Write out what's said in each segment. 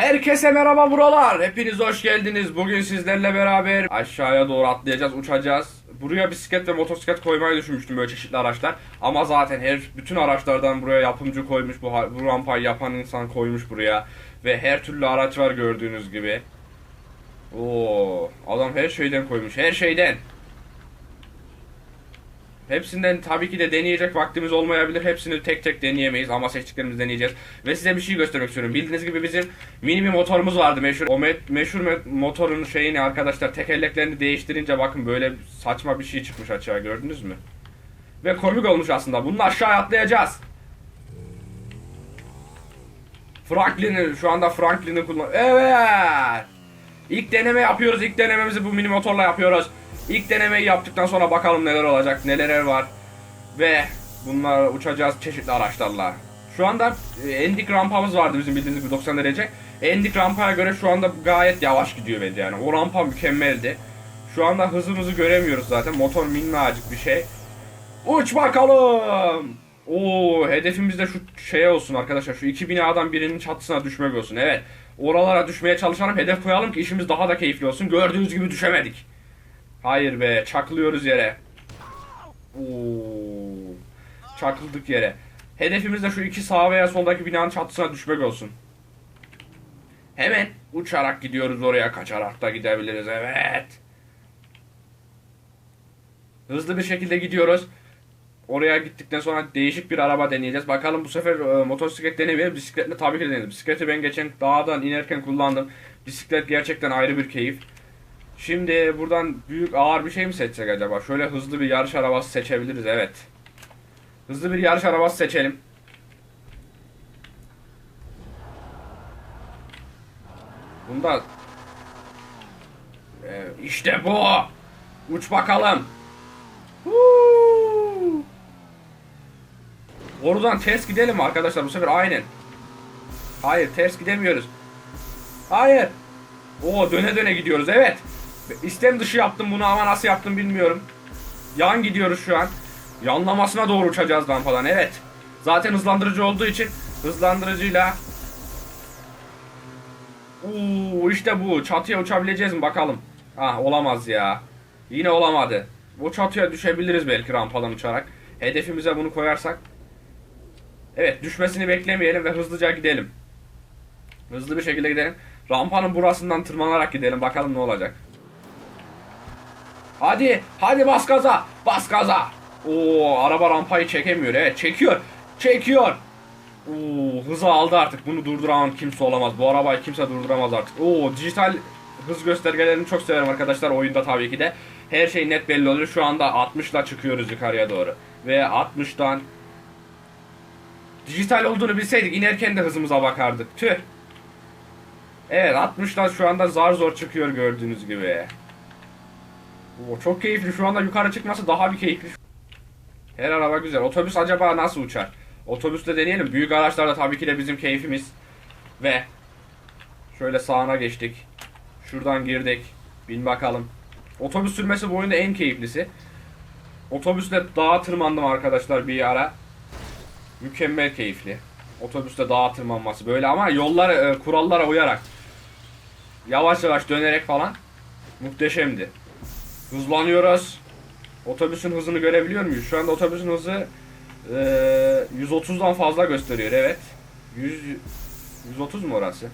Herkese merhaba buralar. Hepiniz hoş geldiniz. Bugün sizlerle beraber aşağıya doğru atlayacağız, uçacağız. Buraya bisiklet ve motosiklet koymayı düşünmüştüm böyle çeşitli araçlar. Ama zaten her bütün araçlardan buraya yapımcı koymuş. Bu, bu rampayı yapan insan koymuş buraya. Ve her türlü araç var gördüğünüz gibi. Oo, adam her şeyden koymuş. Her şeyden. Hepsinden tabii ki de deneyecek vaktimiz olmayabilir. Hepsini tek tek deneyemeyiz ama seçtiklerimizi deneyeceğiz. Ve size bir şey göstermek istiyorum. Bildiğiniz gibi bizim mini bir motorumuz vardı meşhur. O me- meşhur me- motorun şeyini arkadaşlar tekerleklerini değiştirince bakın böyle saçma bir şey çıkmış açığa gördünüz mü? Ve komik olmuş aslında. Bunu aşağı atlayacağız. Franklin'i şu anda Franklin'i kullan. Evet. İlk deneme yapıyoruz. İlk denememizi bu mini motorla yapıyoruz. İlk denemeyi yaptıktan sonra bakalım neler olacak, neler var. Ve bunlar uçacağız çeşitli araçlarla. Şu anda endik rampamız vardı bizim bildiğiniz gibi 90 derece. Endik rampaya göre şu anda gayet yavaş gidiyor bence yani. O rampa mükemmeldi. Şu anda hızımızı göremiyoruz zaten. Motor minnacık bir şey. Uç bakalım. Oo hedefimiz de şu şeye olsun arkadaşlar. Şu iki binadan birinin çatısına düşmek olsun. Evet. Oralara düşmeye çalışalım. Hedef koyalım ki işimiz daha da keyifli olsun. Gördüğünüz gibi düşemedik. Hayır be. Çaklıyoruz yere. Oo. Çakıldık yere. Hedefimiz de şu iki sağ veya soldaki binanın çatısına düşmek olsun. Hemen uçarak gidiyoruz oraya. Kaçarak da gidebiliriz. Evet. Hızlı bir şekilde gidiyoruz. Oraya gittikten sonra değişik bir araba deneyeceğiz. Bakalım bu sefer e, motosiklet denemeyelim. Bisikletle tabii ki deneyelim. Bisikleti ben geçen dağdan inerken kullandım. Bisiklet gerçekten ayrı bir keyif. Şimdi buradan büyük ağır bir şey mi seçsek acaba? Şöyle hızlı bir yarış arabası seçebiliriz. Evet. Hızlı bir yarış arabası seçelim. Bunda Ee, işte bu. Uç bakalım. Oradan ters gidelim arkadaşlar bu sefer aynen. Hayır ters gidemiyoruz. Hayır. Oo döne döne gidiyoruz evet. İstem dışı yaptım bunu ama nasıl yaptım bilmiyorum. Yan gidiyoruz şu an. Yanlamasına doğru uçacağız rampadan evet. Zaten hızlandırıcı olduğu için hızlandırıcıyla Uuu işte bu. Çatıya uçabileceğiz mi bakalım. Ah olamaz ya. Yine olamadı. Bu çatıya düşebiliriz belki rampadan uçarak. Hedefimize bunu koyarsak. Evet düşmesini beklemeyelim ve hızlıca gidelim. Hızlı bir şekilde gidelim. Rampanın burasından tırmanarak gidelim. Bakalım ne olacak. Hadi. Hadi bas gaza. Bas gaza. Oo araba rampayı çekemiyor. Evet çekiyor. Çekiyor. Oo, hızı aldı artık. Bunu durduran kimse olamaz. Bu arabayı kimse durduramaz artık. Oo, dijital hız göstergelerini çok severim arkadaşlar oyunda tabii ki de. Her şey net belli oluyor. Şu anda 60 ile çıkıyoruz yukarıya doğru. Ve 60'dan dijital olduğunu bilseydik inerken de hızımıza bakardık. Tüh. Evet 60'dan şu anda zar zor çıkıyor gördüğünüz gibi. Oo, çok keyifli. Şu anda yukarı çıkması daha bir keyifli. Her araba güzel. Otobüs acaba nasıl uçar? Otobüste deneyelim. Büyük araçlarda tabii ki de bizim keyfimiz. Ve şöyle sağına geçtik. Şuradan girdik. Bin bakalım. Otobüs sürmesi bu oyunda en keyiflisi. Otobüsle dağa tırmandım arkadaşlar bir ara. Mükemmel keyifli. Otobüste dağa tırmanması böyle ama yollara, e, kurallara uyarak. Yavaş yavaş dönerek falan. Muhteşemdi. Hızlanıyoruz. Otobüsün hızını görebiliyor muyuz? Şu anda otobüsün hızı ee, 130'dan fazla gösteriyor evet. 100 130 mu orası?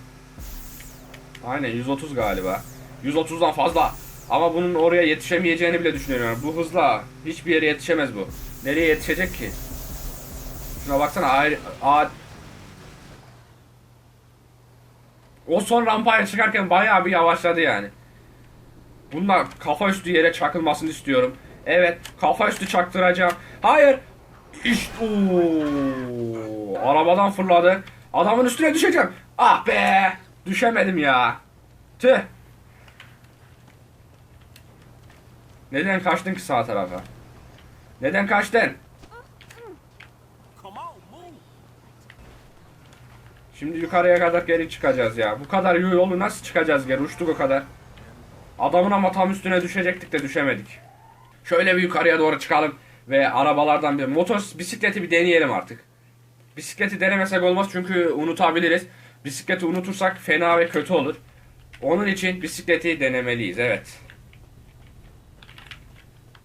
Aynen 130 galiba. 130'dan fazla. Ama bunun oraya yetişemeyeceğini bile düşünüyorum. Bu hızla hiçbir yere yetişemez bu. Nereye yetişecek ki? Şuna baksana ayrı, a, O son rampaya çıkarken bayağı bir yavaşladı yani. Bunlar kafa üstü yere çakılmasını istiyorum. Evet, kafa üstü çaktıracağım. Hayır. İşte ooo. Arabadan fırladı. Adamın üstüne düşeceğim. Ah be. Düşemedim ya. Tüh. Neden kaçtın ki sağ tarafa? Neden kaçtın? Şimdi yukarıya kadar geri çıkacağız ya. Bu kadar yolu nasıl çıkacağız geri? Uçtuk o kadar. Adamın ama tam üstüne düşecektik de düşemedik. Şöyle bir yukarıya doğru çıkalım ve arabalardan bir motor bisikleti bir deneyelim artık. Bisikleti denemesek olmaz çünkü unutabiliriz. Bisikleti unutursak fena ve kötü olur. Onun için bisikleti denemeliyiz. Evet.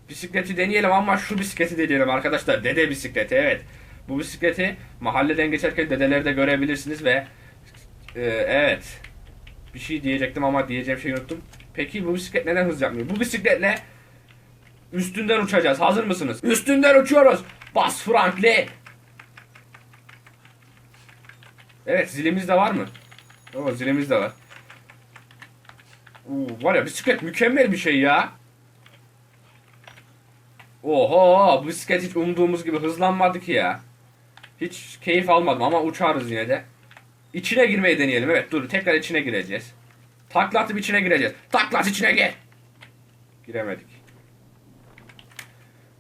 Bisikleti deneyelim ama şu bisikleti deneyelim arkadaşlar. Dede bisikleti evet. Bu bisikleti mahalleden geçerken dedeleri de görebilirsiniz ve e, evet. Bir şey diyecektim ama diyeceğim şeyi unuttum. Peki bu bisiklet neden hız yapmıyor? Bu bisikletle üstünden uçacağız. Hazır mısınız? Üstünden uçuyoruz. Bas Franklin. Evet zilimiz de var mı? Oo zilimiz de var. Oo, var ya bisiklet mükemmel bir şey ya. Oho bisiklet hiç umduğumuz gibi hızlanmadı ki ya. Hiç keyif almadım ama uçarız yine de. İçine girmeyi deneyelim. Evet dur tekrar içine gireceğiz. Takla atıp içine gireceğiz. Takla at içine gir. Giremedik.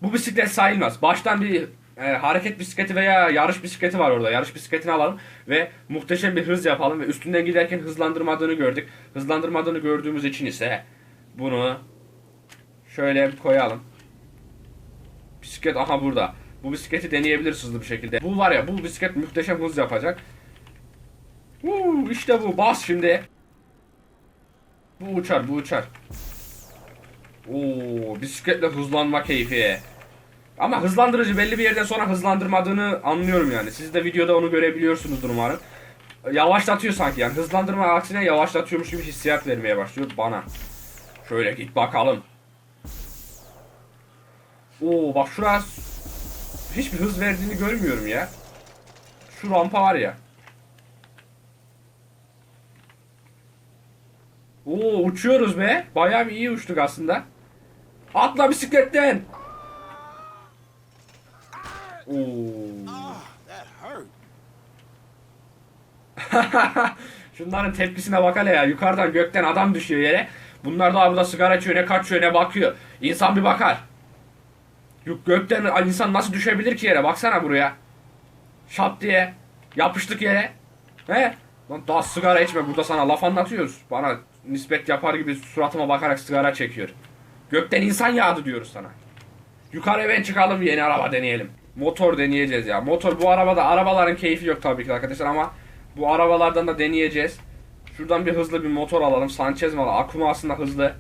Bu bisiklet sayılmaz. Baştan bir e, hareket bisikleti veya yarış bisikleti var orada. Yarış bisikletini alalım ve muhteşem bir hız yapalım ve üstünden giderken hızlandırmadığını gördük. Hızlandırmadığını gördüğümüz için ise bunu şöyle koyalım. Bisiklet aha burada. Bu bisikleti deneyebiliriz hızlı bir şekilde. Bu var ya bu bisiklet muhteşem hız yapacak. Uuu işte bu bas şimdi. Bu uçar bu uçar. Oo bisikletle hızlanma keyfi. Ama hızlandırıcı belli bir yerden sonra hızlandırmadığını anlıyorum yani. Siz de videoda onu görebiliyorsunuzdur umarım. Yavaşlatıyor sanki yani. Hızlandırma aksine yavaşlatıyormuş gibi hissiyat vermeye başlıyor bana. Şöyle git bakalım. Oo bak şurası hiçbir hız verdiğini görmüyorum ya. Şu rampa var ya. Oo uçuyoruz be. Bayağı bir iyi uçtuk aslında. Atla bisikletten. Oo. Şunların tepkisine bak hele ya. Yukarıdan gökten adam düşüyor yere. Bunlar daha burada sigara içiyor ne kaçıyor ne bakıyor. İnsan bir bakar. Yok gökten insan nasıl düşebilir ki yere? Baksana buraya. Şap diye. Yapıştık yere. He? Lan daha sigara içme burada sana laf anlatıyoruz. Bana nispet yapar gibi suratıma bakarak sigara çekiyor. Gökten insan yağdı diyoruz sana. Yukarı ben çıkalım yeni araba deneyelim. Motor deneyeceğiz ya. Motor bu arabada arabaların keyfi yok tabii ki arkadaşlar ama bu arabalardan da deneyeceğiz. Şuradan bir hızlı bir motor alalım. Sanchez malı. Akuma aslında hızlı.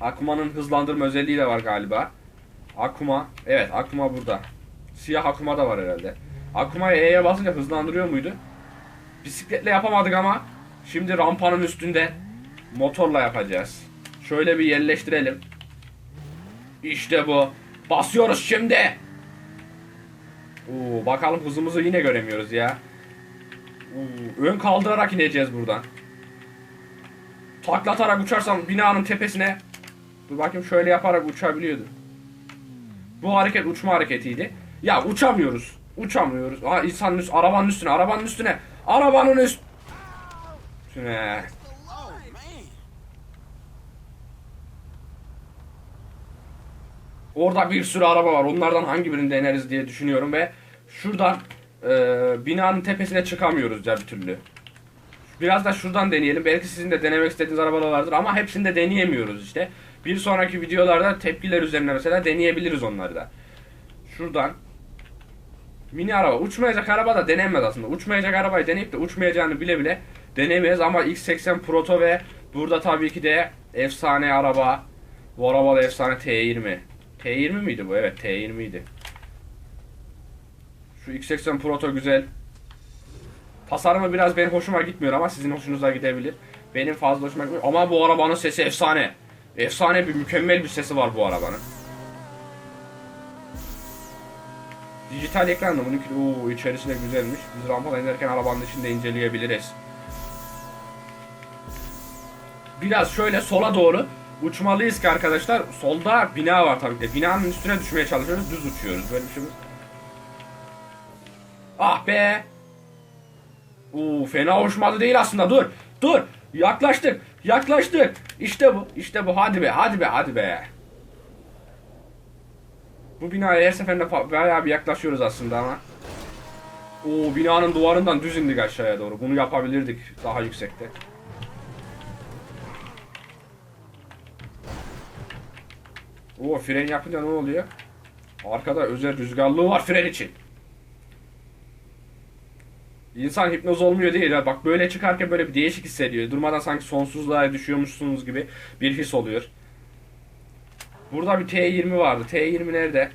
Akuma'nın hızlandırma özelliği de var galiba. Akuma. Evet Akuma burada. Siyah Akuma da var herhalde. Akuma'ya E'ye basınca hızlandırıyor muydu? Bisikletle yapamadık ama şimdi rampanın üstünde motorla yapacağız. Şöyle bir yerleştirelim. İşte bu. Basıyoruz şimdi. Oo, bakalım hızımızı yine göremiyoruz ya. Oo, ön kaldırarak ineceğiz buradan. Taklatarak uçarsam binanın tepesine Dur bakayım şöyle yaparak uçabiliyordu. Bu hareket uçma hareketiydi. Ya uçamıyoruz. Uçamıyoruz. Aa, insanın üst, arabanın üstüne, arabanın üstüne. Arabanın üst. Üstüne. Orada bir sürü araba var. Onlardan hangi birini deneriz diye düşünüyorum ve şuradan e, binanın tepesine çıkamıyoruz ya bir türlü. Biraz da şuradan deneyelim. Belki sizin de denemek istediğiniz arabalar vardır ama hepsini de deneyemiyoruz işte. Bir sonraki videolarda tepkiler üzerine mesela deneyebiliriz onları da. Şuradan mini araba. Uçmayacak araba da denenmez aslında. Uçmayacak arabayı deneyip de uçmayacağını bile bile denemeyiz ama X80 Proto ve burada tabii ki de efsane araba. Bu araba da efsane T20. T20 miydi bu? Evet T20 idi. Şu X80 Proto güzel. Tasarımı biraz benim hoşuma gitmiyor ama sizin hoşunuza gidebilir. Benim fazla hoşuma gitmiyor. Ama bu arabanın sesi efsane. Efsane bir mükemmel bir sesi var bu arabanın. Dijital ekran da bununki ooo içerisi güzelmiş. Biz rampadan inerken arabanın içinde inceleyebiliriz. Biraz şöyle sola doğru uçmalıyız ki arkadaşlar. Solda bina var tabii ki. de. Binanın üstüne düşmeye çalışıyoruz. Düz uçuyoruz. Böyle bir şey mi? Ah be. Oo fena uçmadı değil aslında. Dur. Dur. Yaklaştık. Yaklaştık. İşte bu. İşte bu. Hadi be. Hadi be. Hadi be. Bu binaya her seferinde bayağı bir yaklaşıyoruz aslında ama. Oo binanın duvarından düz indik aşağıya doğru. Bunu yapabilirdik daha yüksekte. Oo fren yapınca ne oluyor? Arkada özel rüzgarlığı var fren için. İnsan hipnoz olmuyor değil. ha. Bak böyle çıkarken böyle bir değişik hissediyor. Durmadan sanki sonsuzluğa düşüyormuşsunuz gibi bir his oluyor. Burada bir T20 vardı. T20 nerede?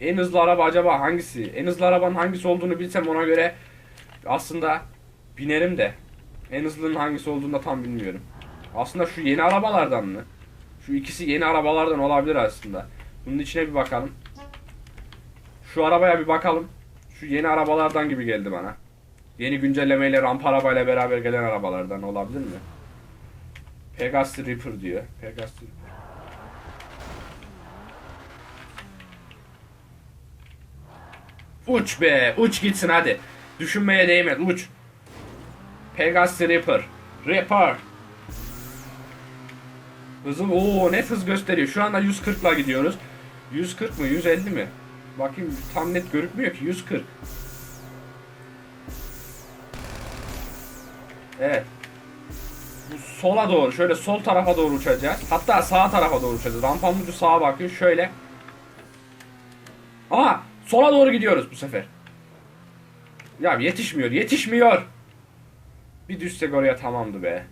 En hızlı araba acaba hangisi? En hızlı arabanın hangisi olduğunu bilsem ona göre aslında binerim de. En hızlının hangisi olduğunu da tam bilmiyorum. Aslında şu yeni arabalardan mı? Şu ikisi yeni arabalardan olabilir aslında. Bunun içine bir bakalım. Şu arabaya bir bakalım. Şu yeni arabalardan gibi geldi bana. Yeni güncellemeyle rampa arabayla beraber gelen arabalardan olabilir mi? Pegasus Reaper diyor. Pegasus Reaper. Uç be, uç gitsin hadi. Düşünmeye değmez, uç. Pegasus Reaper. Reaper. Hızım ooo net hız gösteriyor. Şu anda 140 ile gidiyoruz. 140 mı 150 mi? Bakayım tam net görükmüyor ki 140. Evet. Bu sola doğru şöyle sol tarafa doğru uçacağız. Hatta sağ tarafa doğru uçacağız. Rampanın ucu sağa bakıyor şöyle. Aha sola doğru gidiyoruz bu sefer. Ya yetişmiyor yetişmiyor. Bir düşsek oraya tamamdı be.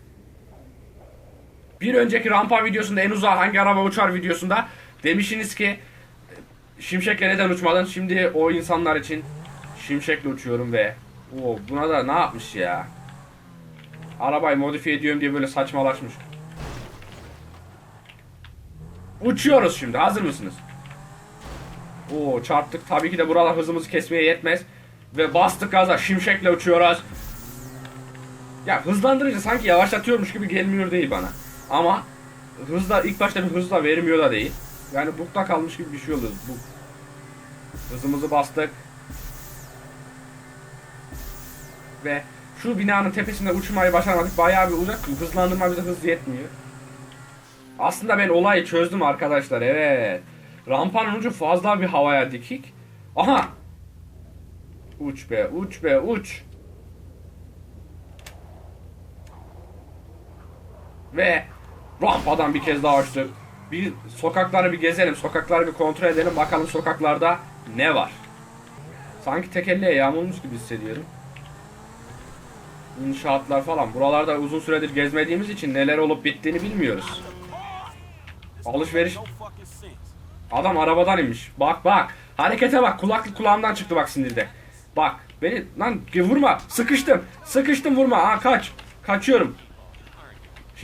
Bir önceki rampa videosunda en uzağa hangi araba uçar videosunda demişsiniz ki Şimşek'le neden uçmadın? Şimdi o insanlar için Şimşek'le uçuyorum ve o buna da ne yapmış ya? Arabayı modifiye ediyorum diye böyle saçmalaşmış. Uçuyoruz şimdi. Hazır mısınız? Oo çarptık. Tabii ki de buralar hızımızı kesmeye yetmez. Ve bastık gaza. Şimşek'le uçuyoruz. Ya hızlandırıcı sanki yavaşlatıyormuş gibi gelmiyor değil bana. Ama hızla ilk başta bir hızla vermiyor da değil. Yani bukta kalmış gibi bir şey oluyor. Bu hızımızı bastık. Ve şu binanın tepesinde uçmayı başarmadık. Bayağı bir uzak. Hızlandırma bize hız yetmiyor. Aslında ben olayı çözdüm arkadaşlar. Evet. Rampanın ucu fazla bir havaya dikik. Aha. Uç be, uç be, uç. Ve rampadan bir kez daha açtık. Bir sokakları bir gezelim, sokakları bir kontrol edelim. Bakalım sokaklarda ne var. Sanki tekerleğe yağmurmuş gibi hissediyorum. İnşaatlar falan. Buralarda uzun süredir gezmediğimiz için neler olup bittiğini bilmiyoruz. Alışveriş. Adam arabadan inmiş. Bak bak. Harekete bak. Kulaklık kulağımdan çıktı bak sinirde. Bak. Beni lan vurma. Sıkıştım. Sıkıştım vurma. Ha kaç. Kaçıyorum.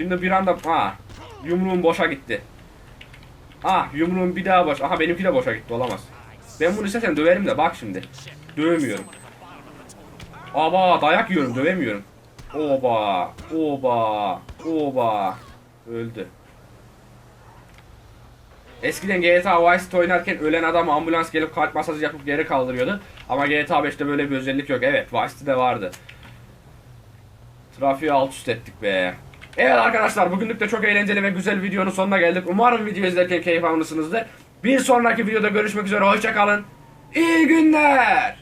Şimdi bir anda ha yumruğum boşa gitti. Ah yumruğum bir daha boş. Aha benimki de boşa gitti olamaz. Ben bunu istesem döverim de bak şimdi. Dövemiyorum. Aba dayak yiyorum dövemiyorum. Oba oba oba öldü. Eskiden GTA Vice City oynarken ölen adam ambulans gelip kalp masajı yapıp geri kaldırıyordu. Ama GTA 5'te böyle bir özellik yok. Evet Vice City'de vardı. Trafiği alt üst ettik be. Evet arkadaşlar bugünlük de çok eğlenceli ve güzel videonun sonuna geldik. Umarım video izlerken keyif almışsınızdır. Bir sonraki videoda görüşmek üzere. Hoşçakalın. İyi günler.